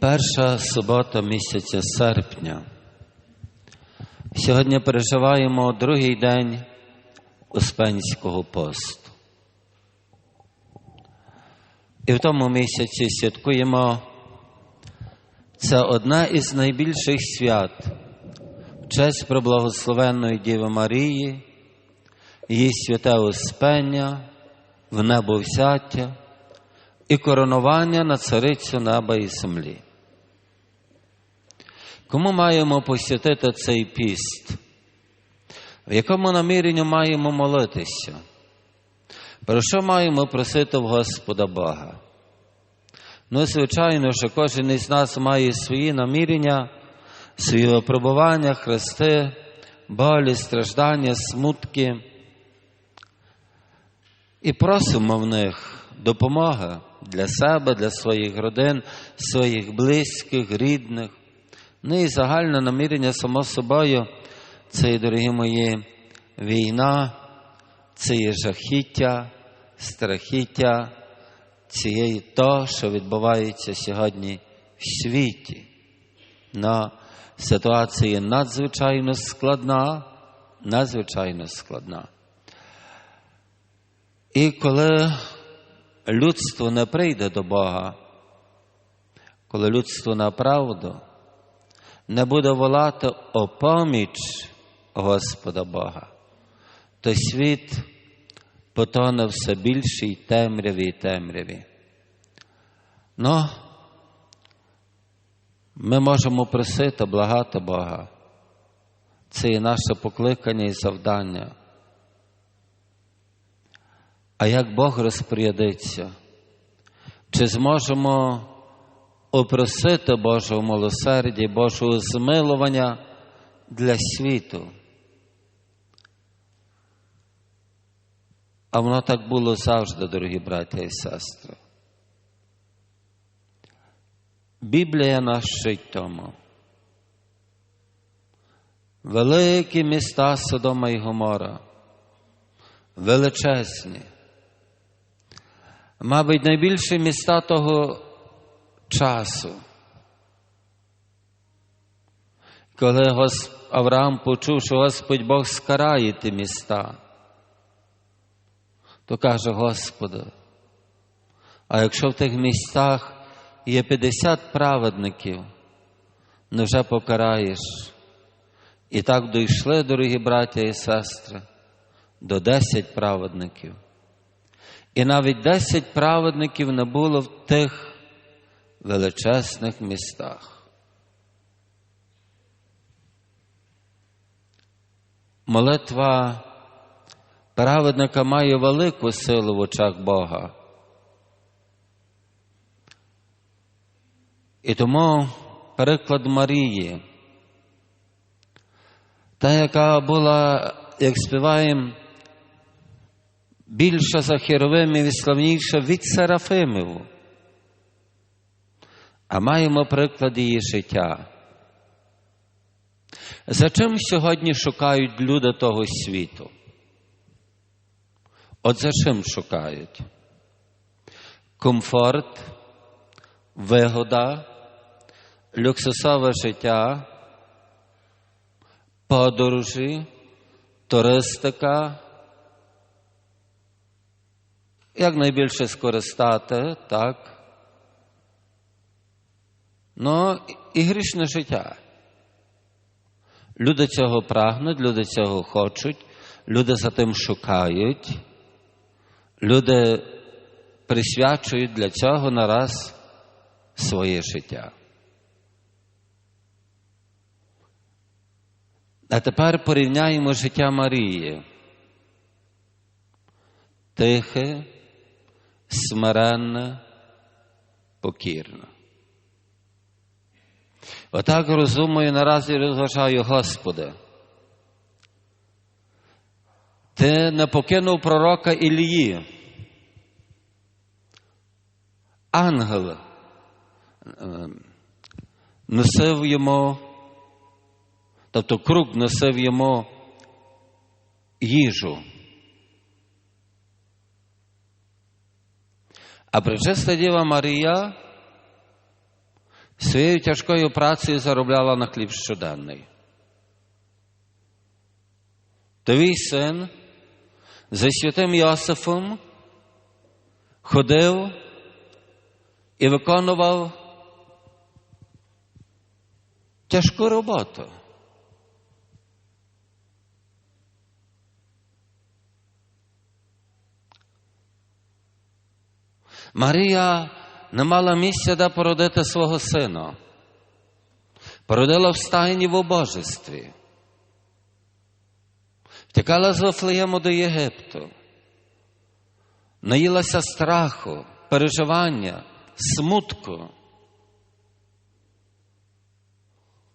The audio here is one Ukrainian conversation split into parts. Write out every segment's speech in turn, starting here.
Перша субота місяця серпня. Сьогодні переживаємо другий день Успенського посту. І в тому місяці святкуємо це одне із найбільших свят в честь преблагословенної Діви Марії, її святе Успення, в небо взяття і коронування на царицю неба і землі. Кому маємо посвятити цей піст? В якому наміренню маємо молитися? Про що маємо просити в Господа Бога? Ну, звичайно, що кожен із нас має свої намірення, свої випробування, хрести, болі, страждання, смутки. І просимо в них допомоги для себе, для своїх родин, своїх близьких, рідних. Ну і загальне намірення, само собою, це, дорогі мої, війна, це є жахіття, страхіття цієї то, що відбувається сьогодні в світі. Но ситуація надзвичайно складна, надзвичайно складна. І коли людство не прийде до Бога, коли людство на правду, не буде волати о поміч Господа Бога, то світ потоне все більшій темряві і темряві. Но ми можемо просити, благати Бога. Це і наше покликання і завдання. А як Бог розпорядиться, чи зможемо опросити Божого милосердя, Божого змилування для світу? А воно так було завжди, дорогі браття і сестри. Біблія нас вчить тому. Великі міста Содома і Гомора, величезні. Мабуть, найбільші міста того часу. Коли Авраам почув, що Господь Бог скарає ті міста, то каже Господи, а якщо в тих містах є 50 праведників, невже покараєш? І так дійшли, дорогі браття і сестри, до 10 праведників. І навіть 10 праведників не було в тих величезних містах. Молитва праведника має велику силу в очах Бога. І тому переклад Марії, та, яка була, як співаємо, більша за херовимів і славніша від Серафимів. А маємо приклад її життя. За чим сьогодні шукають люди того світу? От за чим шукають? Комфорт, вигода, люксусове життя, подорожі, туристика. Як найбільше скористати, так? Ну і грішне життя. Люди цього прагнуть, люди цього хочуть, люди за тим шукають, люди присвячують для цього нараз своє життя. А тепер порівняємо життя Марії. Тихе, смиренне, покірне. Отак розумою наразі розважаю, Господи. Ти не покинув пророка Ілії. Ангел носив йому, тобто круг носив йому їжу. А пречиста Діва Марія своєю тяжкою працею заробляла на хліб щоденний. Твій син за святим Йосифом ходив і виконував тяжку роботу. Марія не мала місця, де породити свого сина. Породила в стайні в обожестві. Втікала з Вифлеєму до Єгипту. Наїлася страху, переживання, смутку.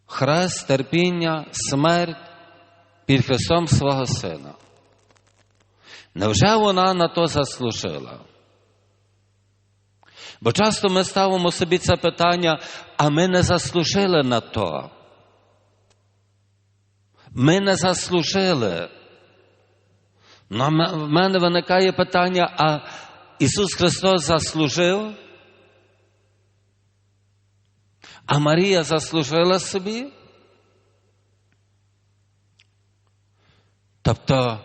Хрест, терпіння, смерть під хрестом свого сина. Невже вона на то заслужила? Бо часто ми ставимо собі це питання, а ми не заслужили на то. Ми не заслужили. В мене виникає питання, а Ісус Христос заслужив? А Марія заслужила собі? Тобто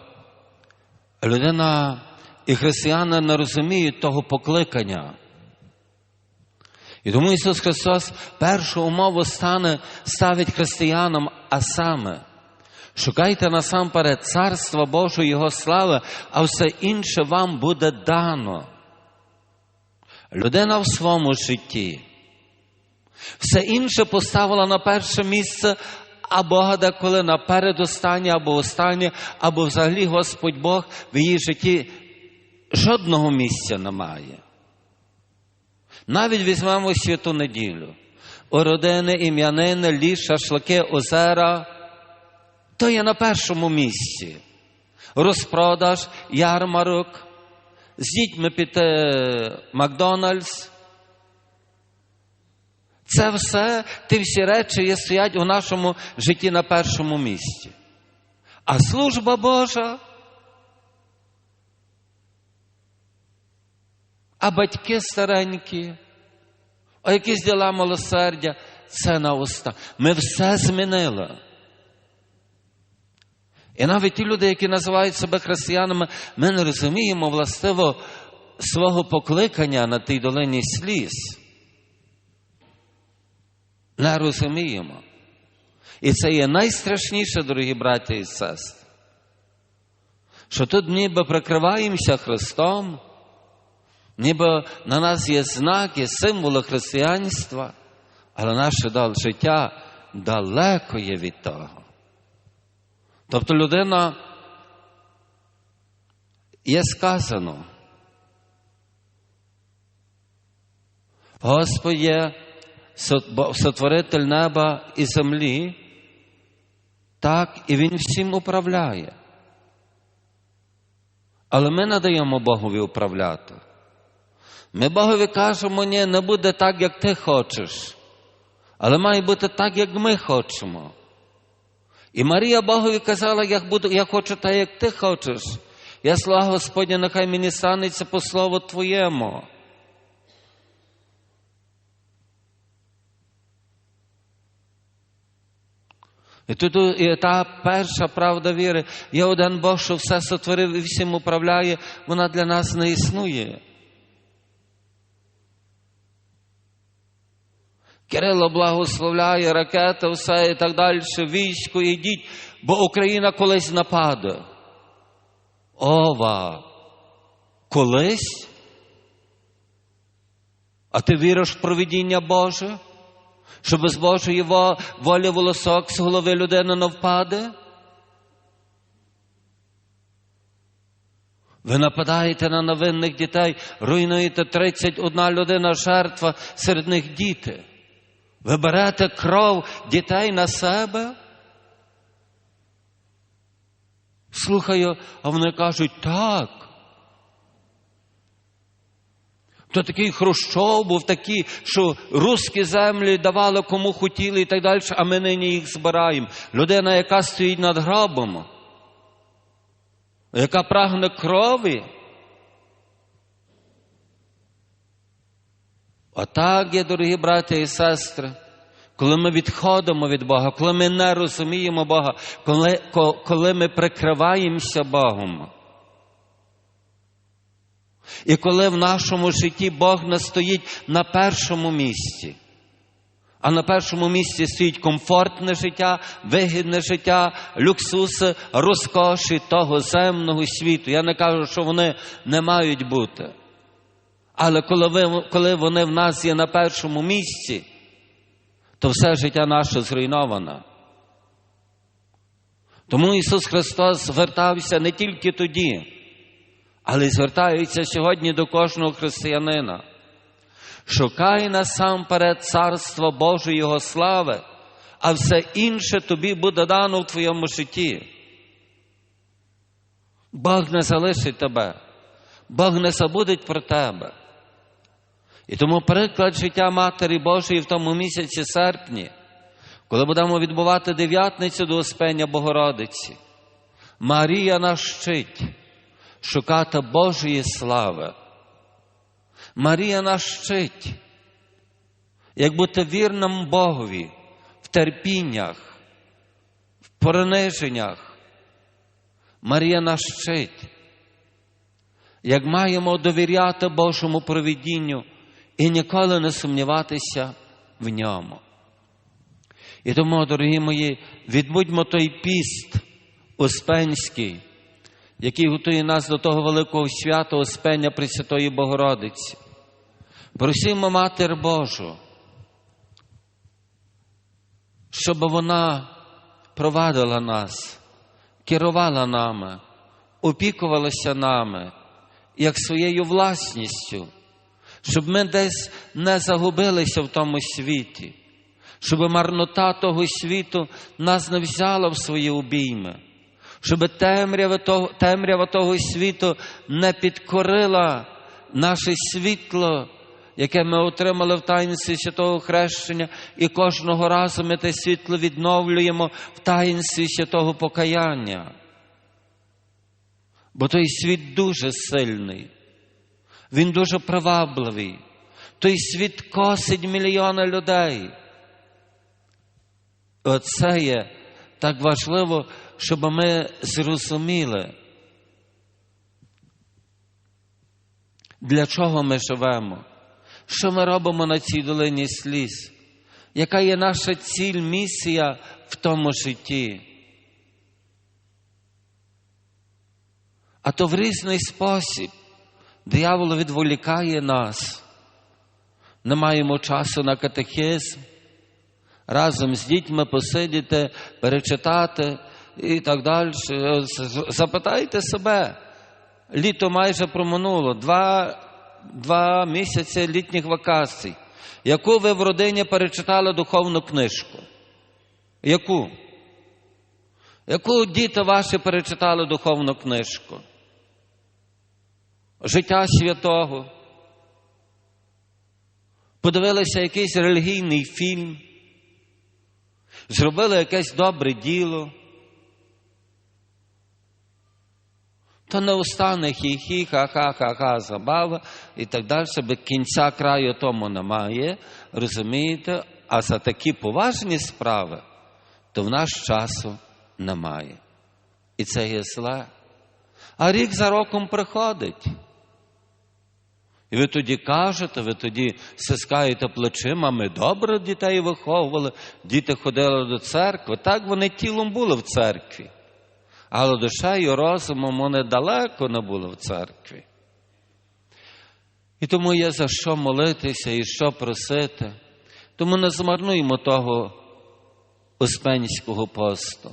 людина і християни не розуміють того покликання. І тому Ісус Христос першу умову стане, ставить християнам, а саме шукайте насамперед Царства Божого Його слави, а все інше вам буде дано. Людина в своєму житті. Все інше поставила на перше місце, а Бога деколи на передостаннє або останнє, або взагалі Господь Бог в її житті жодного місця немає. Навіть візьмемо святу неділю. Ородини, ім'янини, ліс, шашлики, озера. То є на першому місці. Розпродаж, ярмарок, з дітьми піти Макдональдс. Це все, ті всі речі стоять у нашому житті на першому місці. А служба Божа, а батьки старенькі, а якісь діла милосердя, це на уста. Ми все змінили. І навіть ті люди, які називають себе християнами, ми не розуміємо властиво свого покликання на тій долині сліз. Не розуміємо. І це є найстрашніше, дорогі браті і сестри, що тут ніби прикриваємося Христом, ніби на нас є знаки, символи християнства, але наше життя далеко є від того. Тобто людина є сказано, Господь є сотворитель неба і землі, так і Він всім управляє. Але ми не даємо Богові управляти. Ми Богові кажемо, ні, не буде так, як ти хочеш, але має бути так, як ми хочемо. І Марія Богові казала, як буду, я хочу так, як ти хочеш. Я слава Господня, нехай мені станеться по слову Твоєму. І тут і та перша правда віри, є один Бог, що все сотворив і всім управляє, вона для нас не існує. Кирило благословляє ракети, все і так далі, військо, ідіть, бо Україна колись нападе. Ова, колись? А ти віриш в провидіння Боже? Що без Божої волі волосок з голови людини не впаде? Ви нападаєте на невинних дітей, руйнуєте 31 людина жертва, серед них діти. Ви берете кров дітей на себе? Слухаю, а вони кажуть так. То такий Хрущов був такий, що русські землі давали кому хотіли і так далі, а ми нині їх збираємо. Людина, яка стоїть над гробом, яка прагне крові. Отак є, дорогі браття і сестри, коли ми відходимо від Бога, коли ми не розуміємо Бога, коли, коли ми прикриваємося Богом. І коли в нашому житті Бог не стоїть на першому місці, а на першому місці стоїть комфортне життя, вигідне життя, люксуси, розкоші того земного світу. Я не кажу, що вони не мають бути. Але коли, коли вони в нас є на першому місці, то все життя наше зруйноване. Тому Ісус Христос звертався не тільки тоді, але й звертається сьогодні до кожного християнина. Шукай насамперед Царство Боже Його слави, а все інше тобі буде дано в твоєму житті. Бог не залишить тебе, Бог не забудеть про тебе. І тому приклад життя Матері Божої в тому місяці серпні, коли будемо відбувати дев'ятницю до Успення Богородиці, Марія нас вчить шукати Божої слави. Марія нас вчить, як бути вірним Богові в терпіннях, в приниженнях. Марія нас вчить, як маємо довіряти Божому провідінню і ніколи не сумніватися в ньому. І тому, дорогі мої, відбудьмо той піст Успенський, який готує нас до того великого свята Успення Пресвятої Богородиці. Просимо Матір Божу, щоб вона провадила нас, керувала нами, опікувалася нами, як своєю власністю, щоб ми десь не загубилися в тому світі, щоб марнота того світу нас не взяла в свої обійми, щоб темрява того, темрява того світу не підкорила наше світло, яке ми отримали в таїнстві святого хрещення, і кожного разу ми те світло відновлюємо в таїнстві святого покаяння. Бо той світ дуже сильний. Він дуже привабливий. Той світ косить мільйони людей. Оце є так важливо, щоб ми зрозуміли, для чого ми живемо, що ми робимо на цій долині сліз, яка є наша ціль, місія в тому житті. А то в різний спосіб диявол відволікає нас. Не маємо часу на катехизм, разом з дітьми посидіти, перечитати і так далі. Запитайте себе, літо майже проминуло, два, два місяці літніх вакацій. Яку ви в родині перечитали духовну книжку? Яку? Яку діти ваші перечитали духовну книжку? Життя святого. Подивилися якийсь релігійний фільм, зробили якесь добре діло. То не устане хі-хі, ха-ха-ха-ха, забава і так далі, бо кінця краю тому немає, розумієте? А за такі поважні справи, то в наш часу немає. І це є зле. А рік за роком приходить. І ви тоді кажете, ви тоді стискаєте плечима, ми добре дітей виховували, діти ходили до церкви. Так вони тілом були в церкві. Але душею, розумом вони далеко не були в церкві. І тому є за що молитися і що просити. Тому не змарнуємо того Успенського посту.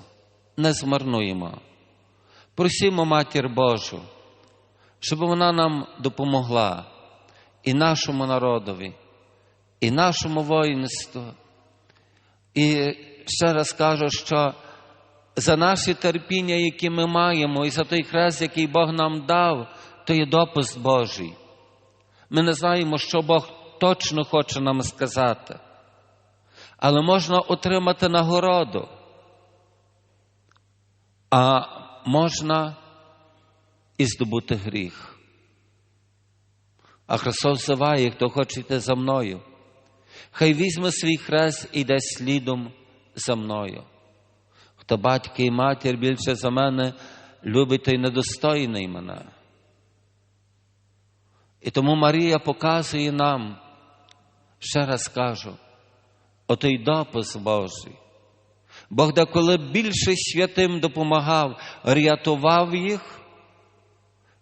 Не змарнуємо. Просімо Матір Божу, щоб вона нам допомогла і нашому народові, і нашому воїнству. І ще раз кажу, що за наші терпіння, які ми маємо, і за той хрест, який Бог нам дав, то є допуск Божий. Ми не знаємо, що Бог точно хоче нам сказати, але можна отримати нагороду, а можна і здобути гріх. А Христос взиває, хто хоче йти за мною. Хай візьме свій хрест і йде слідом за мною. Хто батьки і матір більше за мене любить, той недостойний мене. І тому Марія показує нам, ще раз кажу, отой допис Божий. Бог деколи більше святим допомагав, рятував їх,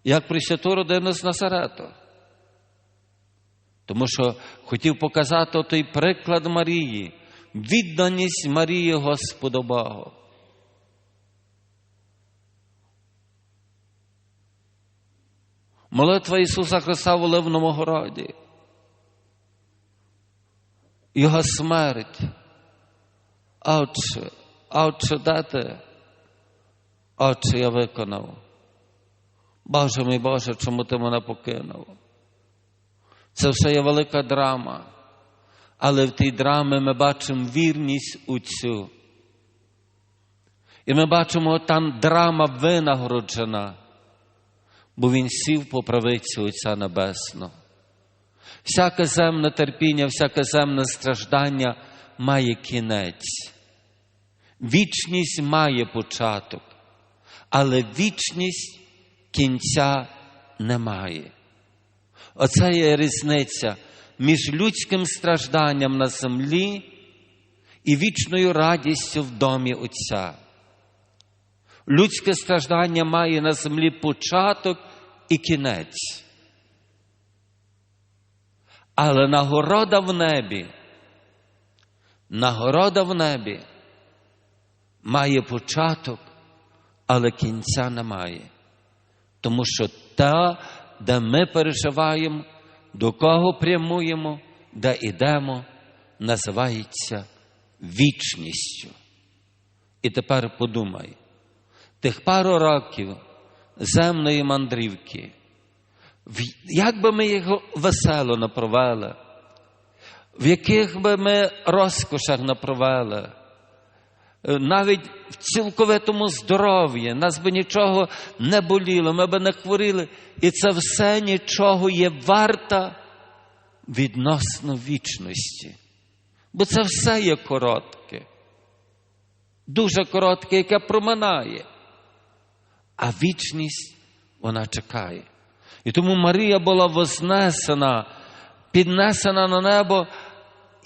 як Пресвяту родину з Назарету. Тому що хотів показати той приклад Марії, відданість Марії Господу Богу. Молитва Ісуса Христа в Оливному городі. Його смерть. Отче, Отче, де ти? Отче, я виконав. Боже мій Боже, чому ти мене покинув? Це все є велика драма. Але в тій драмі ми бачимо вірність Отцю. І ми бачимо, там драма винагороджена, бо Він сів по правиці Отця Небесного. Всяке земне терпіння, всяке земне страждання має кінець. Вічність має початок, але вічність кінця немає. Оце є різниця між людським стражданням на землі і вічною радістю в домі Отця. Людське страждання має на землі початок і кінець. Але нагорода в небі, нагорода в небі має початок, але кінця немає. Тому що та, де ми переживаємо, до кого прямуємо, де йдемо, називається вічністю. І тепер подумай, тих пару років земної мандрівки, як би ми їх весело не провели, в яких би ми розкошах не провели, навіть в цілковитому здоров'ї, нас би нічого не боліло, ми би не хворіли. І це все нічого є варта відносно вічності. Бо це все є коротке, дуже коротке, яке проминає. А вічність вона чекає. І тому Марія була вознесена, піднесена на небо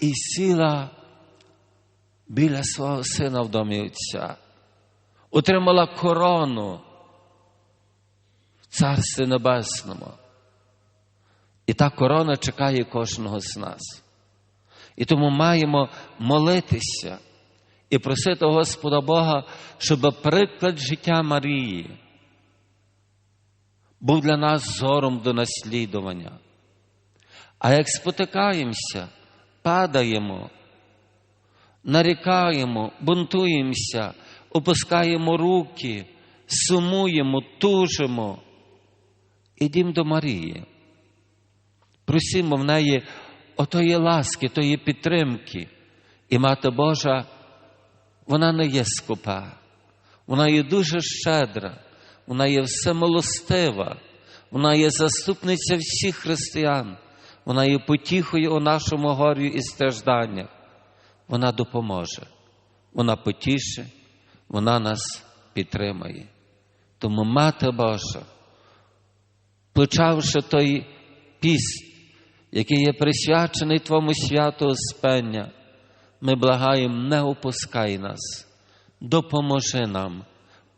і сіла біля свого сина в домі Отця, отримала корону в Царстві Небесному. І та корона чекає кожного з нас. І тому маємо молитися і просити Господа Бога, щоб приклад життя Марії був для нас зором до наслідування. А як спотикаємося, падаємо, нарікаємо, бунтуємося, опускаємо руки, сумуємо, тужимо. Ідімо до Марії. Просімо в неї отої ласки, тої підтримки. І Мати Божа, вона не є скупа, вона є дуже щедра, вона є всемилостива, вона є заступниця всіх християн, вона є потіхою у нашому горі і стражданнях вона допоможе, вона потіше, вона нас підтримає. Тому, Мати Божа, почавши той піст, який є присвячений Твому святу Успення, ми благаємо, не опускай нас, допоможи нам,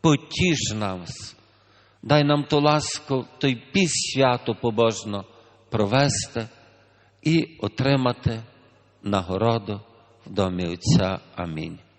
потіш нас, дай нам ту ласку, той піст свято побожно провести і отримати нагороду в домі Отця. Амінь.